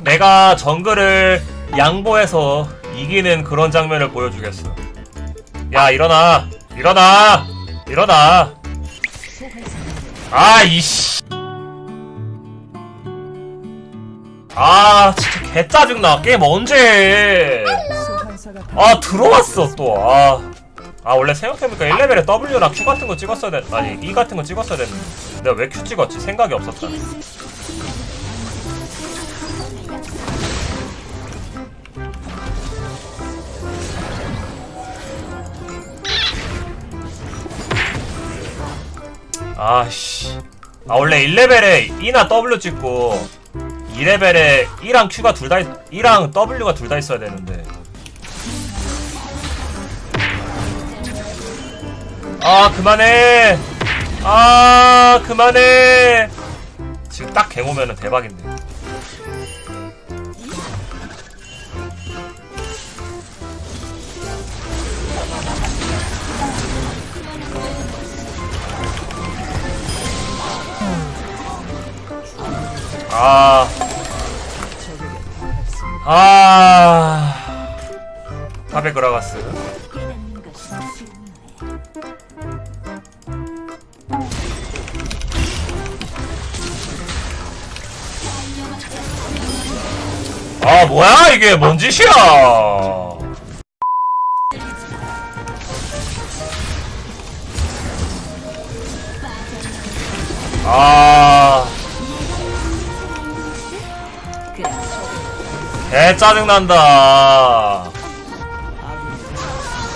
내가 정글을 양보해서 이기는 그런 장면을 보여주겠어. 야, 일어나! 일어나! 일어나! 아, 이씨! 아, 진짜 개 짜증나. 게임 언제 해? 아, 들어왔어, 또. 아. 아, 원래 생각해보니까 1레벨에 W랑 Q 같은 거 찍었어야 돼. 아니, E 같은 거 찍었어야 됐는데. 내가 왜 Q 찍었지? 생각이 없었다. 아씨. 아 원래 1레벨에 E나 W 찍고 2레벨에 E랑 Q가 둘 다 E랑 W가 둘 다 있어야 되는데. 아 그만해. 아 그만해. 지금 딱 갱오면은 대박인데. 아. 아. 탑에 그라가스. 아, 뭐야, 이게 뭔 짓이야! 아. 개 짜증난다.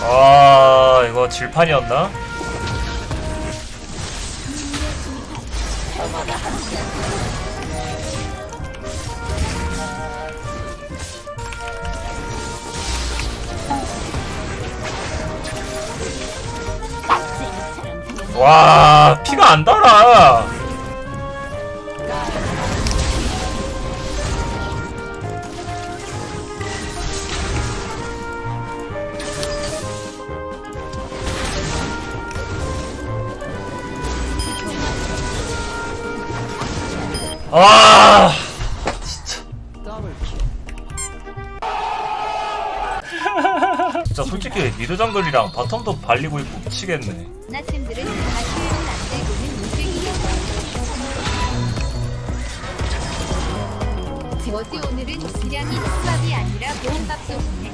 아, 이거 질판이었나? 와, 피가 안 달아. 아, 솔직히 미드 정글이랑 바텀도 발리고 있고 아니라 보험밥도 좋네.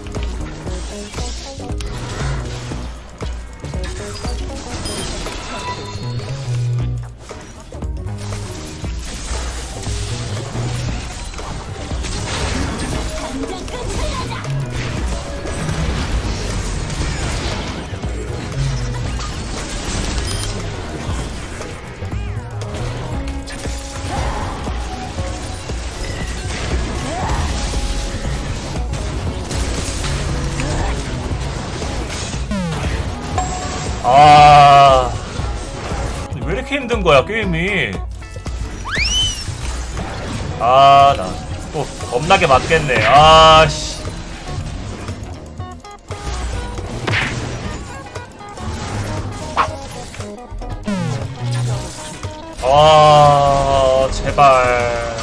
이렇게 힘든 거야 게임이? 아, 나 또 겁나게 맞겠네. 아, 씨. 아, 제발.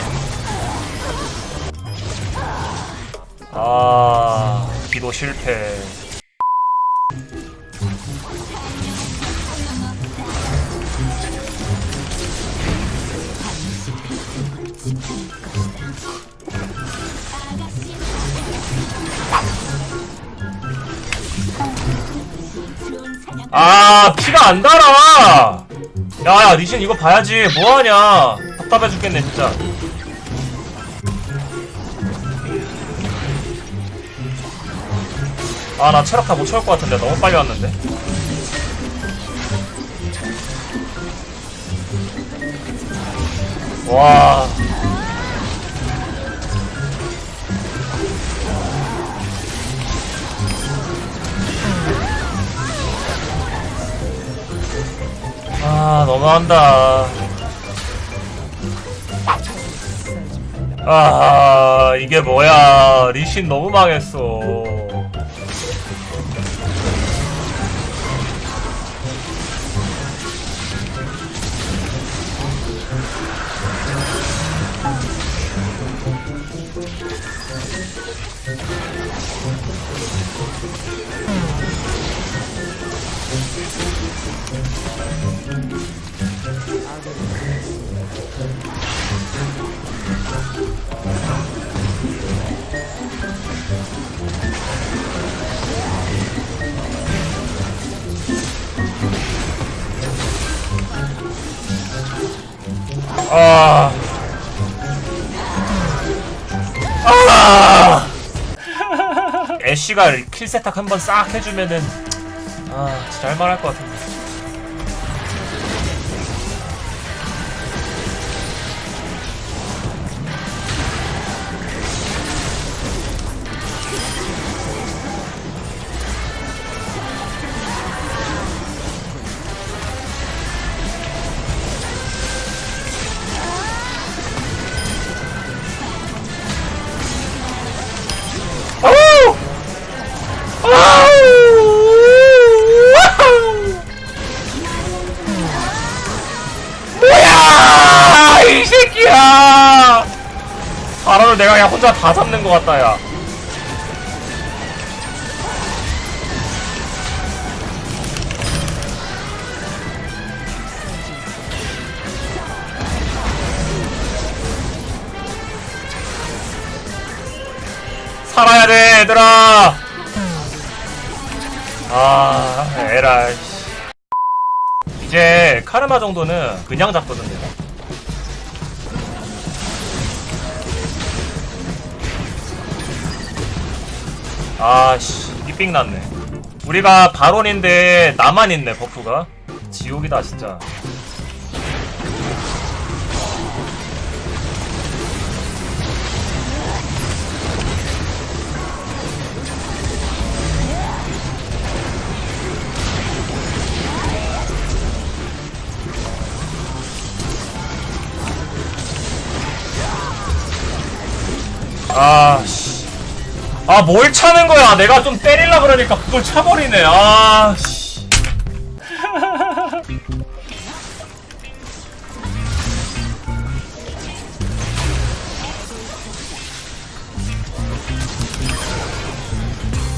아, 기도 실패. 아 피가 안 달아. 야야 리신 이거 봐야지. 뭐하냐. 답답해 죽겠네 진짜. 아 나 체력타 못 채울 것 같은데. 너무 빨리 왔는데. 와 아 너무한다. 아 이게 뭐야. 리신 너무 망했어 아. 아. 애쉬가 킬 세탁 한번 싹 해주면은 아 진짜 할만할 것 같은데. 내가 그냥 혼자 다 잡는 것 같다, 야. 살아야 돼, 얘들아! 아, 에라이. 이제 카르마 정도는 그냥 잡거든, 내 아씨, 이삥 났네. 우리가 바론인데 나만 있네, 버프가. 지옥이다, 진짜. 아, 씨. 아, 뭘 차는 거야? 내가 좀 때릴라 그러니까 그걸 차버리네. 아, 씨.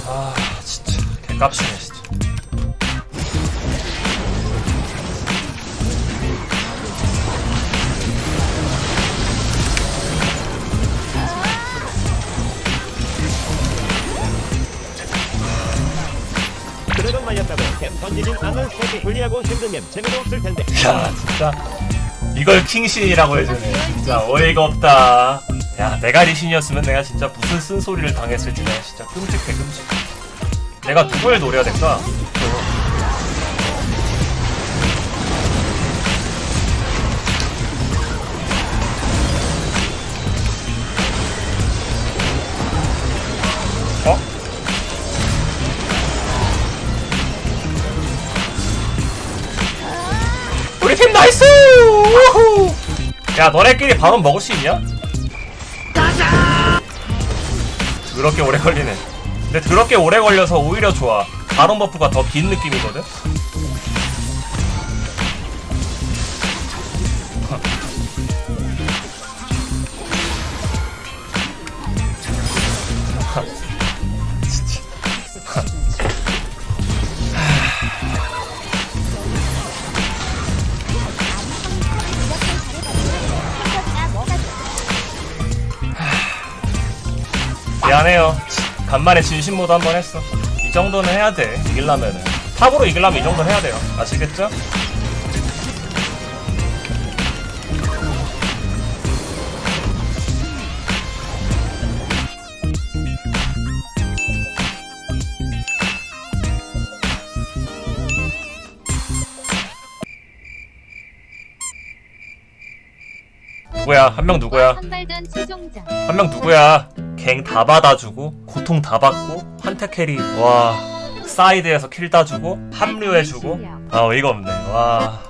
아, 진짜. 개값이네, 진짜. 말렸다고 템 던지진 않는 새끼 불리하고 힘든 게 재미도 없을 텐데. 야 진짜 이걸 킹신이라고 해주네. 진짜 어이가 없다. 야 내가 리신이었으면 내가 진짜 무슨 쓴소리를 당했을지 내가 진짜 끔찍해 끔찍 내가 누굴 노려야 될까? 야 너네끼리 밥은 먹을 수 있냐? 더럽게 오래 걸리네 근데 더럽게 오래 걸려서 오히려 좋아 바론 버프가 더 긴 느낌이거든? 간만에 진심 모드 한번 했어. 이 정도는 해야 돼. 이길라면은. 탑으로 이길라면 이 정도는 해야 돼요. 아시겠죠? 누구야? 한 명 누구야? 한 명 누구야? 갱 다 받아주고 고통 다 받고 한타 캐리 와 사이드에서 킬 따주고 합류해주고. 아 어이가 없네. 와